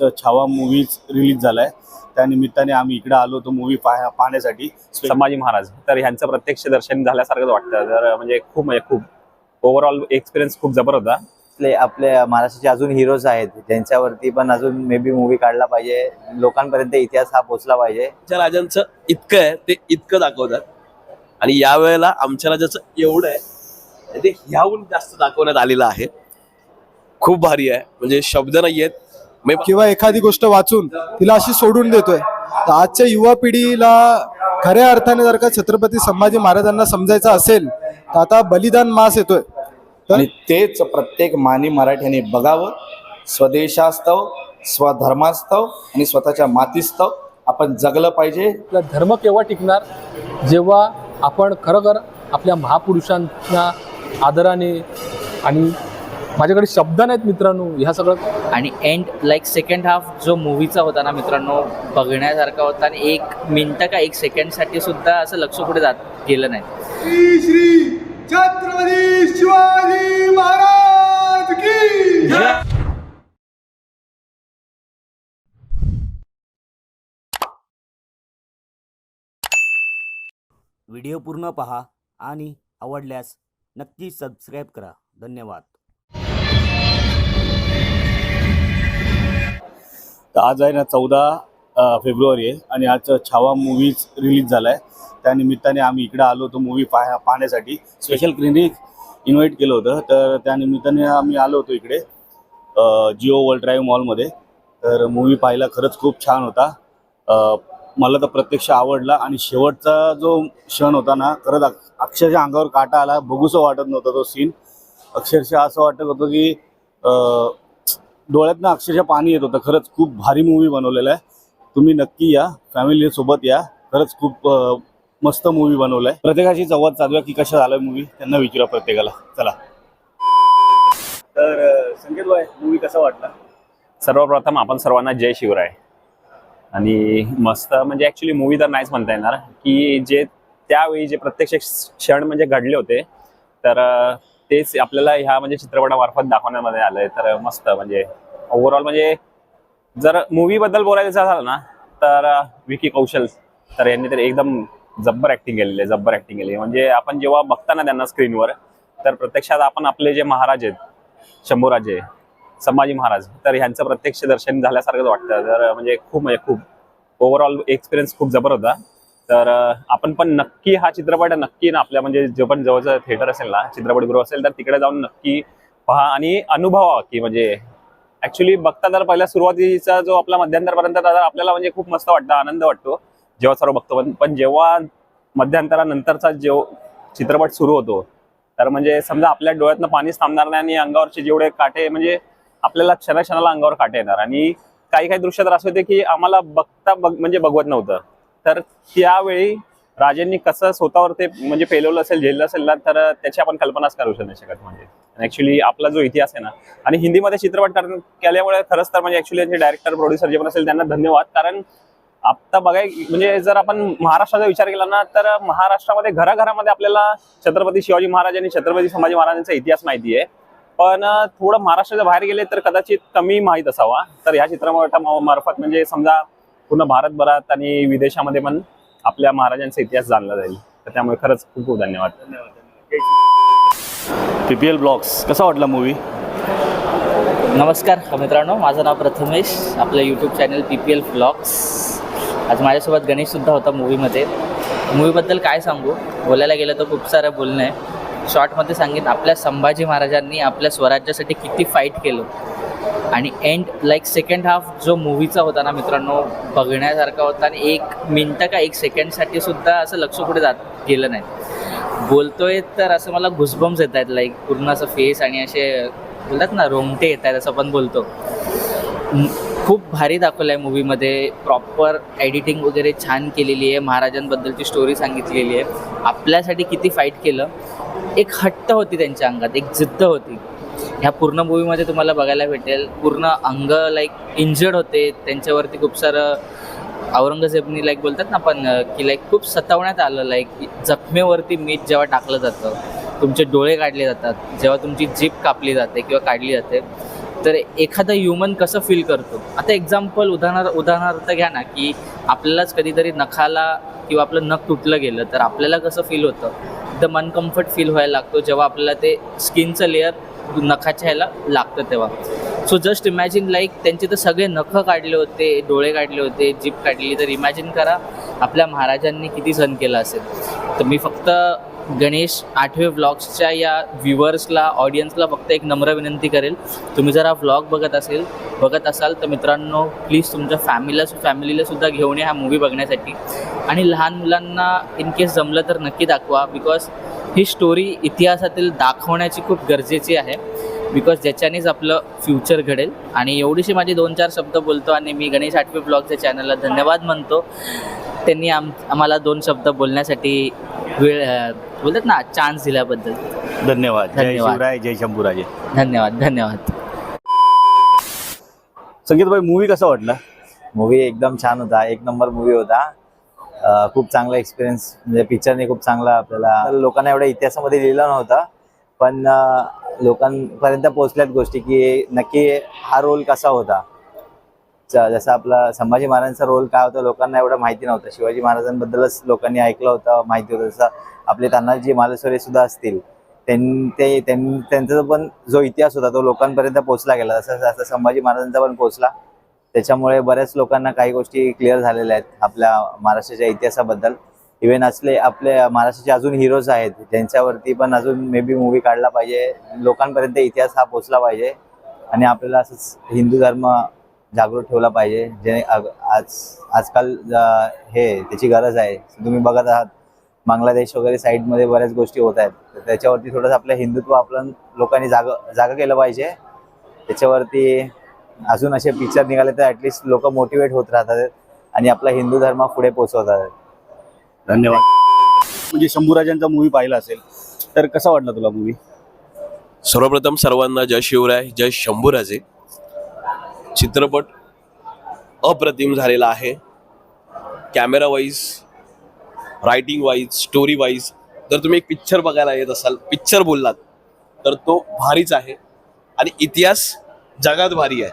च- Chhava movies release झालाय. त्या निमित्ताने आम्ही इकडे आलो होतो मूवी पाहण्यासाठी. संभाजी महाराज. तर ह्यांचं प्रत्यक्ष दर्शन झाल्यासारखंच वाटतं. तर म्हणजे खूप म्हणजे खूप. ओव्हरऑल एक्सपिरियन्स खूप जबर होता. आपले आपले महाराष्ट्राचे अजून हिरोज आहेत. ज्यांच्यावरती पण अजून मे बी मूवी काढला पाहिजे. लोकांपर्यंत इतिहास हा पोहोचला पाहिजे. आमच्या राजांचं इतकं आहे ते इतकं दाखवतात. आणि यावेळेला आमच्या राजाचं एवढं आहे ते ह्याहून जास्त दाखवण्यात आलेलं आहे. खूप भारी आहे. म्हणजे शब्द नाही आहेत म्हणजे किंवा एखादी गोष्ट वाचून तिला अशी सोडून देतोय. तर आजच्या युवा पिढीला खऱ्या अर्थाने जर का छत्रपती संभाजी महाराजांना समजायचं असेल तर आता बलिदान मास येतोय. आणि तेच प्रत्येक मानी मराठ्याने बघावं. स्वदेशास्तव स्वधर्मास्तव आणि स्वतःच्या मातीस्तव आपण जगलं पाहिजे. आपला धर्म केव्हा टिकणार? जेव्हा आपण खरोखर आपल्या महापुरुषांना आदराने आणि माझ्याकडे शब्द नाहीत मित्रांनो ह्या सगळं आणि एंड लाईक सेकंड हाफ जो मूवीचा होता ना मित्रांनो बघण्यासारखा होता आणि एक मिनटं का एक सेकंडसाठी सुद्धा असं लक्ष कुठे जात गेलं नाही. व्हिडिओ पूर्ण पहा आणि आवडल्यास नक्की सबस्क्राईब करा. धन्यवाद. तर आज आहे ना चौदा फेब्रुवारी आहे आणि आज छावा मूवीज रिलीज झाला आहे त्यानिमित्ताने आम्ही इकडे आलो होतो मूवी पाह पाहण्यासाठी. स्पेशल क्लिनिक इन्व्हाइट केलं होतं. तर त्यानिमित्ताने आम्ही आलो होतो इकडे जिओ वर्ल्ड ड्राईव्ह मॉलमध्ये तर मूवी पाहायला खरंच खूप छान होता. मला तर प्रत्यक्ष आवडला आणि शेवटचा जो क्षण होता ना खरंच अक्षरशः अंगावर काटा आला. बघूसं वाटत नव्हता तो सीन अक्षरशः असं वाटत होतं की डोळ्यातनं अक्षरशः पाणी येत होतं. खरंच खूप भारी मूवी बनवलेला आहे. तुम्ही नक्की या. फॅमिली सोबत या. खरंच खूप मस्त मूवी बनवलाय. प्रत्येकाशी संवाद चालूया की कशा झाला मूवी त्यांना विचारा प्रत्येकाला. चला. तर संकेत भाई मूवी कसा वाटला? सर्वप्रथम आपण सर्वांना जय शिवराय. आणि मस्त म्हणजे ॲक्च्युली मूवी तर नाहीच म्हणता येणार. की जे त्यावेळी जे प्रत्यक्ष क्षण म्हणजे घडले होते तर तेच आपल्याला ह्या म्हणजे चित्रपटामार्फत दाखवण्यामध्ये आलंय. तर मस्त म्हणजे ओव्हरऑल म्हणजे जर मूवी बद्दल बोलायचं झालं ना तर विकी कौशल तर यांनी तर एकदम जब्बर ऍक्टिंग केलेली आहे जब्बर ऍक्टिंग केली म्हणजे आपण जेव्हा बघताना त्यांना स्क्रीनवर तर प्रत्यक्षात आपण आपले जे महाराज आहेत शंभूराजे संभाजी महाराज तर ह्यांचं प्रत्यक्ष दर्शन झाल्यासारखंच वाटतं. तर म्हणजे खूप म्हणजे खूप ओव्हरऑल एक्सपिरियन्स खूप जबर होता. तर आपण पण नक्की हा चित्रपट नक्की ना आपल्या म्हणजे जो पण जवळचं थिएटर असेल ना चित्रपटगृह असेल तर तिकडे जाऊन नक्की पहा आणि अनुभवा की म्हणजे ऍक्च्युली बघता तर पहिल्या सुरुवातीचा जो आपला मध्यंतरपर्यंत आपल्याला म्हणजे खूप मस्त वाटतं आनंद वाटतो. जेव्हा सर्व बघतो पण पण जेव्हा मध्यंतरानंतरचा जो चित्रपट सुरू होतो तर म्हणजे समजा आपल्या डोळ्यातनं पाणीच थांबणार नाही आणि अंगावरचे जेवढे काटे म्हणजे आपल्याला क्षणाक्षणाला अंगावर काटे येणार. आणि काही काही दृश्य तर असं होते की आम्हाला बघता बघ म्हणजे बघवत नव्हतं. तर त्यावेळी राजेंनी कसं स्वतःवर ते म्हणजे पेलवलं असेल झेललं असेल ना तर त्याची आपण कल्पनाच करू शकत शकत म्हणजे. ऍक्च्युली आपला जो इतिहास आहे ना आणि हिंदीमध्ये चित्रपट केल्यामुळे खरंच तर म्हणजे ऍक्च्युली त्यांचे डायरेक्टर प्रोड्युसर जे पण असेल त्यांना धन्यवाद. कारण आता बघाय म्हणजे जर आपण महाराष्ट्राचा विचार केला ना तर महाराष्ट्रामध्ये घराघरामध्ये आपल्याला छत्रपती शिवाजी महाराज आणि छत्रपती संभाजी महाराजांचा इतिहास माहिती आहे. पण थोडं महाराष्ट्राच्या बाहेर गेले तर कदाचित कमी माहीत असावा. तर ह्या चित्रपटामार्फत म्हणजे समजा पूर्ण भारतभरात आणि विदेशामध्ये पण आपल्या महाराजांचा इतिहास जाणला जाईल. तर त्यामुळे खरंच खूप खूप धन्यवाद. पीपीएल ब्लॉग्स कसा वाटला मूवी नमस्कार मित्रांनो. माझं नाव प्रथमेश. आपलं YouTube channel P P L blogs आज माझ्यासोबत गणेशसुद्धा होता मूवीमध्ये मूवीबद्दल काय सांगू? बोलायला गेलं तर खूप सारं बोलणं आहे. शॉर्टमध्ये सांगेन आपल्या संभाजी महाराजांनी आपल्या स्वराज्यासाठी किती फाईट केलं. आणि एंड लाईक सेकंड हाफ जो मूवीचा होता ना मित्रांनो बघण्यासारखा होता आणि एक मिनटं का एक सेकंडसाठी सुद्धा असं लक्ष कुठे जात गेलं नाही. बोलतोय तर असं मला घुसबम्स येत आहेत लाईक पूर्ण असं फेस आणि असे बोलतात ना रोमटे येत आहेत असं पण बोलतो. खूप भारी दाखवलं आहे मूवीमध्ये प्रॉपर एडिटिंग वगैरे छान केलेली आहे. महाराजांबद्दलची स्टोरी सांगितलेली आहे. आपल्यासाठी किती फाईट केलं. एक हट्ट होती त्यांच्या अंगात एक जिद्द होती. ह्या पूर्ण मूवीमध्ये तुम्हाला बघायला भेटेल. पूर्ण अंग लाईक इंजर्ड होते. त्यांच्यावरती खूप सारं औरंगजेबनी लाईक बोलतात ना आपण की लाईक खूप सतावण्यात आलं. लाईक जखमेवरती मीठ जेव्हा टाकलं जातं तुमचे डोळे काढले जातात. जेव्हा तुमची जीप कापली जाते किंवा काढली जाते तर एखादा ह्युमन कसं फील करतो? आता एक्झाम्पल उदाहरण उदाहरणार्थ घ्या ना की आपल्यालाच कधीतरी नखाला किंवा आपलं नख तुटलं गेलं तर आपल्याला कसं फील होतं? एकदम अनकम्फर्ट फील व्हायला लागतो. जेव्हा आपल्याला ते स्किनचं लेअर नखाच्या ह्याला लागतं तेव्हा. सो जस्ट इमॅजिन लाईक त्यांचे तर सगळे नखं काढले होते डोळे काढले होते जीप काढली तर इमॅजिन करा आपल्या महाराजांनी किती सण केला असेल. तर मी फक्त गणेश आठवे व्लॉग्सच्या या व्ह्युअर्सला ऑडियन्सला फक्त एक नम्र विनंती करेल. तुम्ही जर हा व्लॉग बघत असेल बघत असाल तर मित्रांनो प्लीज तुमच्या फॅमिलीला फॅमिलीला सुद्धा घेऊन या हा मूवी बघण्यासाठी. आणि लहान मुलांना इन केस जमलं तर नक्की दाखवा बिकॉज ही स्टोरी इतिहासातील दाखवण्याची खूप गरजेची आहे. बिकॉज ज्याच्यानेच आपलं फ्युचर घडेल. आणि एवढीशी माझी दोन चार शब्द बोलतो आणि मी गणेश आठवे ब्लॉगच्या चॅनलला धन्यवाद म्हणतो. त्यांनी आम आम्हाला दोन शब्द बोलण्यासाठी वेळ बोलतात ना चान्स दिल्याबद्दल. धन्यवाद. जय धन्यवाद. शिवराय जय शंभूराजे. धन्यवाद धन्यवाद. संगीत भाई मूवी कसा वाटला? मूवी एकदम छान होता. एक नंबर मूवी होता. खूप चांगला एक्सपिरियन्स म्हणजे पिक्चरने खूप चांगला आपल्याला लोकांना एवढ्या इतिहासामध्ये लिहिलं नव्हता. पण लोकांपर्यंत पोहोचल्यात गोष्टी की नक्की हा रोल कसा होता? ज- जसं आपला संभाजी महाराजांचा रोल काय होता लोकांना एवढं माहिती नव्हतं. शिवाजी महाराजांबद्दलच लोकांनी ऐकलं होतं माहिती होतं. जसं आपले तानाजी मालेश्वरी सुद्धा असतील त्यांचा पण जो इतिहास होता तो लोकांपर्यंत पोहोचला गेला. जसं जसं संभाजी महाराजांचा पण पोहोचला. त्याच्यामुळे बऱ्याच लोकांना काही गोष्टी क्लिअर झालेल्या आहेत आपल्या महाराष्ट्राच्या इतिहासाबद्दल. इव्हन असले आपल्या महाराष्ट्राचे अजून हिरोज आहेत ज्यांच्यावरती पण अजून मे बी मूवी काढला पाहिजे. लोकांपर्यंत इतिहास हा पोचला पाहिजे. आणि आपल्याला असंच हिंदू धर्म जागृत ठेवला पाहिजे जे अग- आज आजकाल हे त्याची गरज आहे. तुम्ही बघत आहात बांगलादेश वगैरे साईडमध्ये बऱ्याच गोष्टी होत आहेत. तर त्याच्यावरती थोडंसं आपलं हिंदुत्व आपलं लोकांनी जाग जागा केलं पाहिजे. त्याच्यावरती अजून असे पिक्चर निघाले तर ॲटलिस्ट लोक मोटिवेट होत राहतात आणि आपला हिंदू धर्म पुढे पोचवतात धन्यवाद. म्हणजे शंभूराजांचा मूवी पाहिला असेल तर कसा वाटला तुला मूवी सर्वप्रथम सर्वांना जय शिवराय जय शंभूराजे. चित्रपट अप्रतिम झालेला आहे. Camera wise writing wise story wise जर तुम्ही एक पिक्चर बघायला येत असाल पिक्चर बोललात तर तो भारीच आहे. आणि इतिहास जगात भारी आहे.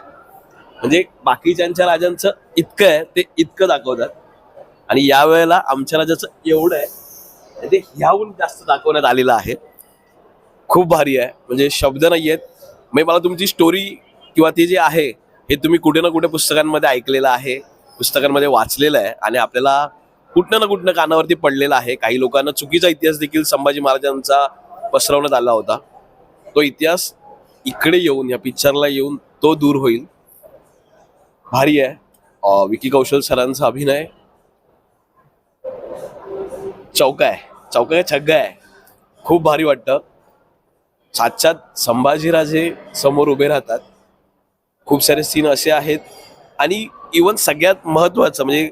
म्हणजे बाकीच्यांच्या राजांचं इतकं आहे ते इतकं दाखवतात. आणि यावेळेला आमच्या राजाचं एवढं आहे म्हणजे ते ह्याहून जास्त दाखवण्यात आलेलं आहे. खूप भारी आहे म्हणजे शब्द नाही आहेत म्हणजे मला तुमची स्टोरी किंवा ती जे आहे हे तुम्ही कुठे ना कुठे पुस्तकांमध्ये ऐकलेलं आहे पुस्तकांमध्ये वाचलेलं आहे आणि आपल्याला कुठनं ना कुठनं कानावरती पडलेलं आहे. काही लोकांना चुकीचा इतिहास देखील संभाजी महाराजांचा पसरवण्यात आला होता. तो इतिहास इकडे येऊन या पिक्चरला येऊन तो दूर होईल. भारी आहे. विकी कौशल सरांचा अभिनय. चौका आहे. चौका आहे छग्गा आहे. खूप भारी वाटतं. साक्षात संभाजीराजे समोर उभे राहतात. खूप सारे सीन असे आहेत. आणि इवन सगळ्यात महत्वाचं म्हणजे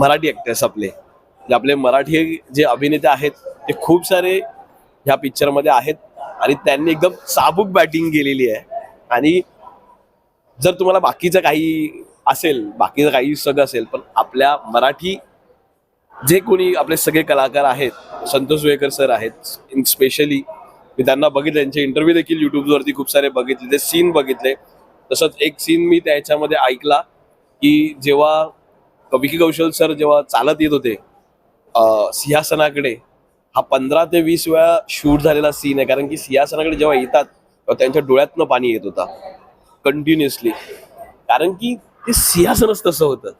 मराठी ॲक्टर्स आपले. जे आपले मराठी जे अभिनेते आहेत ते खूप सारे ह्या पिक्चरमध्ये आहेत. आणि त्यांनी एकदम चाबूक बॅटिंग केलेली आहे. आणि जर तुम्हाला बाकीचं काही असेल बाकीचं काही सगळं असेल पण आपल्या मराठी जे कोणी आपले सगळे कलाकार आहेत संतोष वेकर सर आहेत स्पेशली मी त्यांना बघितले त्यांचे इंटरव्ह्यू देखील युट्यूबवरती खूप सारे बघितले ते सीन बघितले. तसंच एक सीन मी त्याच्यामध्ये ऐकला की जेव्हा कविकी कौशल सर जेव्हा चालत येत होते सिंहासनाकडे हा पंधरा ते वीस वेळा शूट झालेला सीन आहे. कारण की सिंहासनाकडे जेव्हा येतात तेव्हा त्यांच्या डोळ्यातनं पाणी येत होता. कंटिन्युअसली कारण की ते सिंहासनच तसं होतं.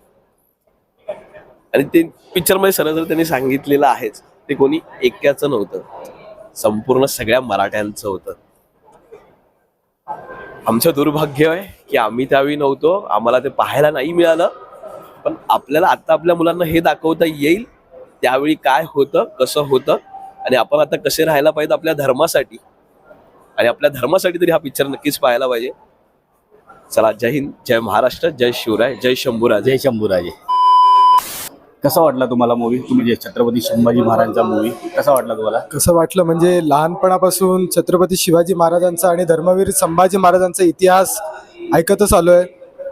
आणि ते पिक्चरमध्ये सरळ त्यांनी सांगितलेलं आहेच. ते कोणी एकट्याचं नव्हतं. संपूर्ण सगळ्या मराठ्यांचं होतं. आमचं दुर्भाग्य आहे की आम्ही त्यावेळी नव्हतो. आम्हाला ते पाहायला नाही मिळालं. पण आपल्याला आता आपल्या मुलांना हे दाखवता येईल. त्यावेळी काय होतं कसं होतं. आणि आपण आता कसे राहायला पाहिजे आपल्या धर्मासाठी. आणि आपल्या धर्मासाठी तरी हा पिक्चर नक्कीच पाहायला पाहिजे. चला जय हिंद जय महाराष्ट्र जय शिवराय जय शंभूराजे. जय शंभूराजे. कसा वाटला तुम्हाला मूवी तुम्ही जे छत्रपती संभाजी महाराजांचा मूवी कसा वाटला तुम्हाला? कसं वाटलं म्हणजे लहानपणापासून छत्रपती शिवाजी महाराजांचा आणि धर्मवीर संभाजी महाराजांचा इतिहास ऐकतच आलो आहे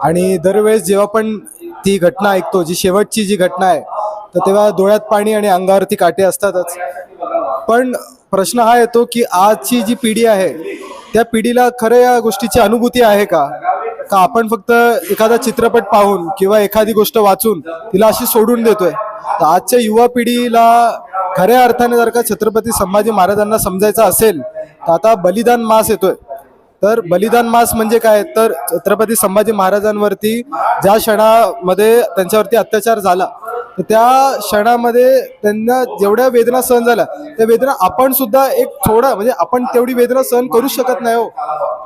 आणि दरवेळेस जेव्हा पण ती घटना ऐकतो जी शेवटची जी घटना आहे तर तेव्हा डोळ्यात पाणी आणि अंगावरती काटे असतातच. पण प्रश्न हा येतो की आजची जी पिढी आहे त्या पिढीला खरं या गोष्टीची अनुभूती आहे का? का आपण फक्त एखादा चित्रपट पाहून किंवा एखादी गोष्ट वाचून तिला अशी सोडून देतोय? तर आजच्या युवा पिढीला खऱ्या अर्थाने जर का छत्रपती संभाजी महाराजांना समजायचं असेल तर आता बलिदान मास येतोय. तर बलिदान मास म्हणजे काय? तर छत्रपती संभाजी महाराजांवरती ज्या क्षणामध्ये त्यांच्यावरती अत्याचार झाला तर त्या क्षणामध्ये त्यांना जेवढ्या वेदना सहन झाल्या त्या वेदना आपण सुद्धा एक थोडा म्हणजे आपण तेवढी वेदना सहन करू शकत नाही हो.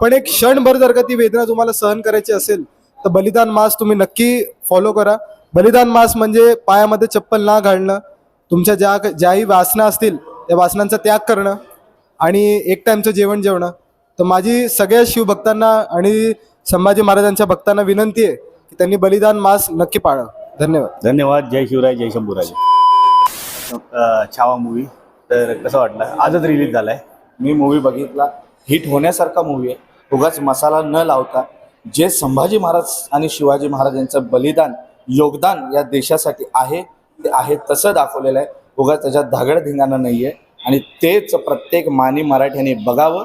पण एक क्षणभर जर का ती वेदना तुम्हाला सहन करायची असेल तर बलिदान मास तुम्ही नक्की फॉलो करा. बलिदान मास म्हणजे पायामध्ये चप्पल ना घालणं तुमच्या ज्या ज्याही वासना असतील त्या वासनांचा त्याग करणं आणि एक टाईमचं जेवण जेवणं. तर माझी सगळ्या शिवभक्तांना आणि संभाजी महाराजांच्या भक्तांना विनंती आहे की त्यांनी बलिदान मास नक्की पाळा धन्यवाद. धन्यवाद. जय शिवराय जय शंभूराज. छावा मूवी तर कसं वाटलं? आजच रिलीज झालाय. मी मूवी बघितला. हिट होण्यासारखा मूवी आहे. उगाच मसाला न लावता जे संभाजी महाराज आणि शिवाजी महाराज यांचं बलिदान योगदान या देशासाठी आहे ते आहे तसं दाखवलेलं आहे. उगाच त्याच्यात धागडधिंगाणा नाही आहे आणि तेच प्रत्येक मानी मराठ्याने बघावं.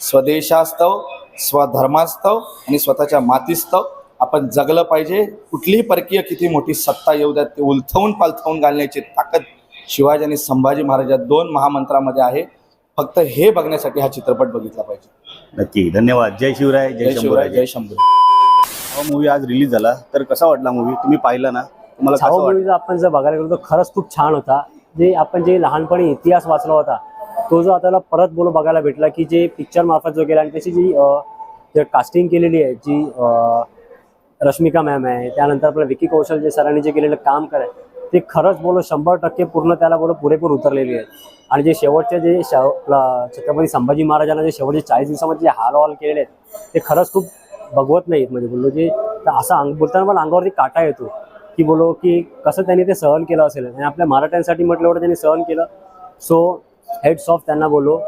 स्वदेशास्तव स्वधर्मास्तव आणि स्वतःच्या मातीस्तव आपण जगलं पाहिजे. कुठलीही परकीय किती मोठी सत्ता येऊ द्या ते उलथवून पालथवून घालण्याची ताकद शिवाजी आणि संभाजी महाराज या दोन महामंत्रामध्ये आहे. फक्त हे बघण्यासाठी हा चित्रपट बघितला पाहिजे. नक्की. धन्यवाद. जय शिवराय जय शिवराय शंभूराजे जय शंभू छावा मूवी आज रिलीज झाला. तर कसा वाटला मूवी तुम्ही पाहिला ना? तुम्हाला कसं छावा वाटलं मूवीचा आपण जर बघायला गेलो तर खरंच खूप छान होता. जे आपण जे लहानपणी इतिहास वाचला होता तो जो आता परत बोलो बघायला भेटला की जे पिक्चर मार्फत जो गेला आणि त्याची जी अं, जे कास्टिंग केलेली आहे जी अं, रश्मिका मॅम आहे त्यानंतर आपलं विकी कौशल जे सरांनी जे केलेलं काम कराय ते खरंच बोलो शंभर टक्के पूर्ण त्याला बोलो पुरेपूर उतरलेली आहे. आणि जे शेवटचे जे छत्रपती संभाजी महाराजांना जे शेवटचे चाळीस दिवसामध्ये जे हाल हॉल केलेले आहेत ते खरंच खूप बघवत नाहीत म्हणजे बोललो जे असं अंग बोलताना मला अंगावरती काटा येतो. की बोलो की कसं त्यांनी ते सहन केलं असेल. आणि आपल्या मराठ्यांसाठी म्हटलं एवढं त्यांनी सहन केलं. सो हेड्स ऑफ त्यांना बोलो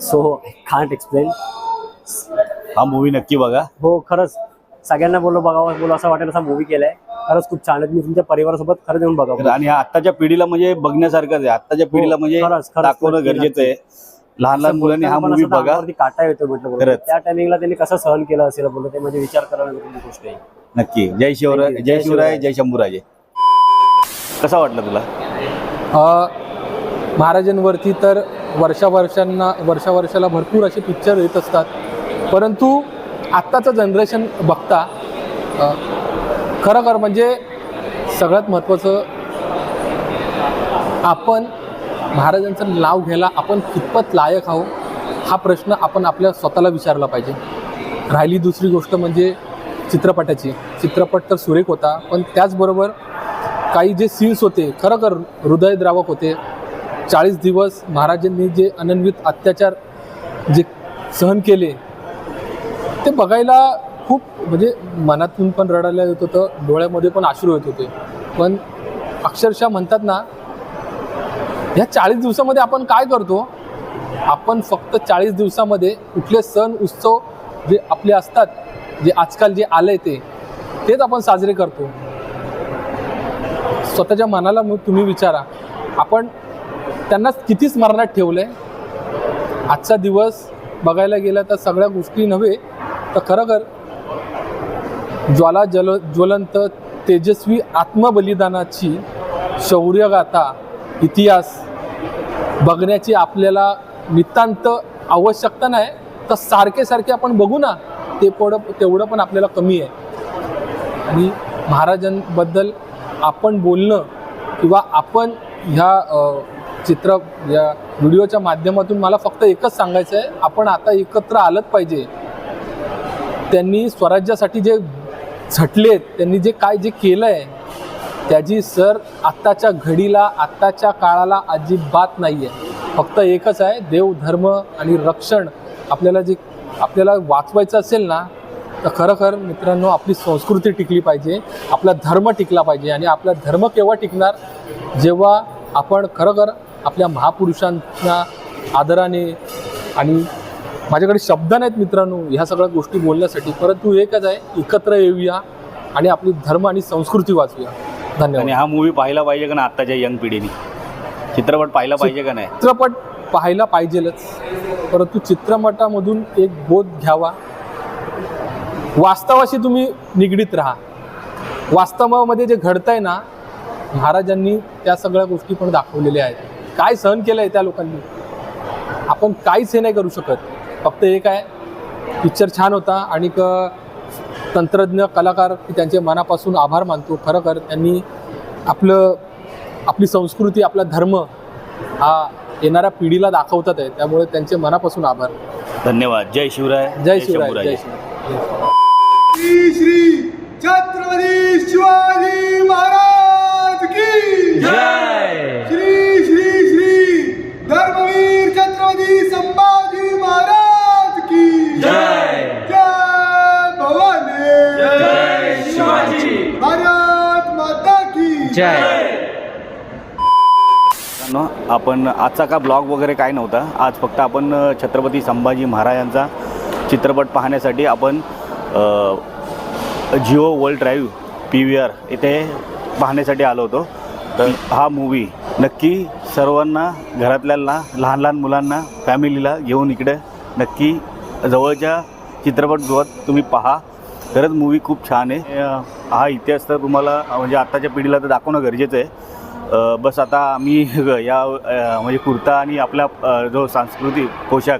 सो कांट एक्सप्लेन हा मूवी नक्की बघा. हो खरंच. सगळ्यांना बोलो बघावं बोलो असं वाटेल असा मूवी केलाय. खरंच खूप छान आहे तुम्ही तुमच्या परिवारासोबत खरंच येऊन तर बघा आणि आत्ताच्या पिढीला म्हणजे बघण्यासारखंच आहे. आत्ताच्या पिढीला म्हणजे हो, खरंच, खरंच, दाखवणं गरजेचं आहे. लहान लहान मुलांनी हा मूवी बघा. काटा येतो म्हटलं. त्या टायमिंगला त्यांनी कसं सहन केलं असेल बोललो ते म्हणजे विचार करायला गोष्ट. आहे नक्की. जय शिवराय. जय शिवराय. जय शंभूराजे. कसा वाटला तुला? अ, महाराजांवरती तर वर्षा वर्षांना वर्षा वर्षाला भरपूर असे पिक्चर येत असतात. परंतु आत्ताचं जनरेशन बघता अ, खरोखर म्हणजे सगळ्यात महत्त्वाचं आपण महाराजांचं नाव घ्यायला आपण कितपत लायक आहो हा प्रश्न आपण आपल्या स्वतःला विचारला पाहिजे. राहिली दुसरी गोष्ट म्हणजे चित्रपटाची. चित्रपट तर सुरेख होता पण त्याचबरोबर काही जे सीन्स होते खरोखर हृदयद्रावक होते. चाळीस दिवस महाराजांनी जे अनन्वित अत्याचार जे सहन केले ते बघायला खूप म्हणजे मनातून पण रडायला येत होतं डोळ्यामध्ये पण अश्रू येत होते. पण अक्षरशः म्हणतात ना ह्या चाळीस दिवसामध्ये आपण काय करतो? आपण फक्त चाळीस दिवसामध्ये कुठले सण उत्सव जे आपले असतात जे आजकाल जे आले ते तेच आपण साजरे करतो. स्वतःच्या मनाला मग तुम्ही विचारा आपण त्यांना किती स्मरणात ठेवलं आहे आजचा दिवस बघायला गेला तर सगळ्या गोष्टी नव्हे तर खरोखर ज्वाला जल ज्वलंत तेजस्वी आत्मबलिदानाची शौर्यगाथा इतिहास बघण्याची आपल्याला नितांत आवश्यकता नाही. तर सारखे सारखे आपण बघू ना ते पड तेवढं पण आपल्याला कमी आहे. आणि महाराजांबद्दल आपण बोलणं किंवा आपण ह्या चित्र या व्हिडिओच्या माध्यमातून मला फक्त एकच सांगायचं आहे आपण आता एकत्र आलंच पाहिजे. त्यांनी स्वराज्यासाठी जे झटलेत त्यांनी जे काय जे केलं आहे त्याची सर आत्ताच्या घडीला आत्ताच्या काळाला अजिबात नाही आहे फक्त एकच आहे देव धर्म आणि रक्षण आपल्याला जे आपल्याला वाचवायचं असेल ना तर खरोखर मित्रांनो आपली संस्कृती टिकली पाहिजे आपला धर्म टिकला पाहिजे आणि आपला धर्म केव्हा टिकणार? जेव्हा आपण खरोखर आपल्या महापुरुषांना आदराने आणि माझ्याकडे शब्द नाहीत मित्रांनो ह्या सगळ्या गोष्टी बोलण्यासाठी. परंतु एकच आहे एकत्र येऊया आणि आपली धर्म आणि संस्कृती वाचूया. धन्यवाद. आणि हा मूवी पाहिला पाहिजे का ना आत्ताच्या यंग पिढीने? चित्रपट पाहिला पाहिजे का नाही? चित्रपट पाहायला पाहिजेलच. परंतु चित्रपटामधून एक बोध घ्यावा. वास्तवाशी तुम्ही निगडीत राहा. वास्तवामध्ये जे घडतंय ना महाराजांनी त्या सगळ्या गोष्टी पण दाखवलेल्या आहेत. काय सहन केलं आहे त्या लोकांनी? आपण काहीच हे नाही करू शकत. फक्त एक आहे. पिक्चर छान होता आणि क तंत्रज्ञ कलाकार त्यांचे मनापासून आभार मानतो. खरोखर त्यांनी आपलं आपली संस्कृती आपला धर्म हा येणाऱ्या पिढीला दाखवतात आहे. त्यामुळे त्यांचे मनापासून आभार. धन्यवाद. जय शिवराय. जय शिवराय. जय शिवराय. श्री छत्रपती शिवाजी महाराज की श्री जय. आपण आजचा का ब्लॉग वगैरे काय नव्हता. आज फक्त आपण छत्रपती संभाजी महाराजांचा चित्रपट पाहण्यासाठी आपण Jio world drive P V R इथे पाहण्यासाठी आलो होतो. तर हा मूवी नक्की सर्वांना घरातल्यांना लहान लहान मुलांना फॅमिलीला घेऊन इकडे नक्की जवळच्या चित्रपटगृहात तुम्ही पहा. खरंच मूवी खूप छान आहे. हा इतिहास तर तुम्हाला म्हणजे आत्ताच्या पिढीला तर दाखवणं गरजेचं आहे. बस आता आम्ही या म्हणजे कुर्ता आणि आपला जो सांस्कृतिक पोशाख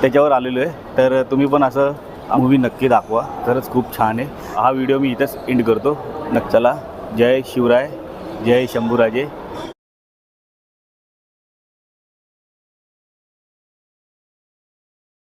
त्याच्यावर आलेलो आहे. तर तुम्ही पण असं मूवी नक्की दाखवा. खरंच खूप छान आहे. हा व्हिडिओ मी इथंच एंड करतो. नक्की चला. जय शिवराय. जय शंभूराजे.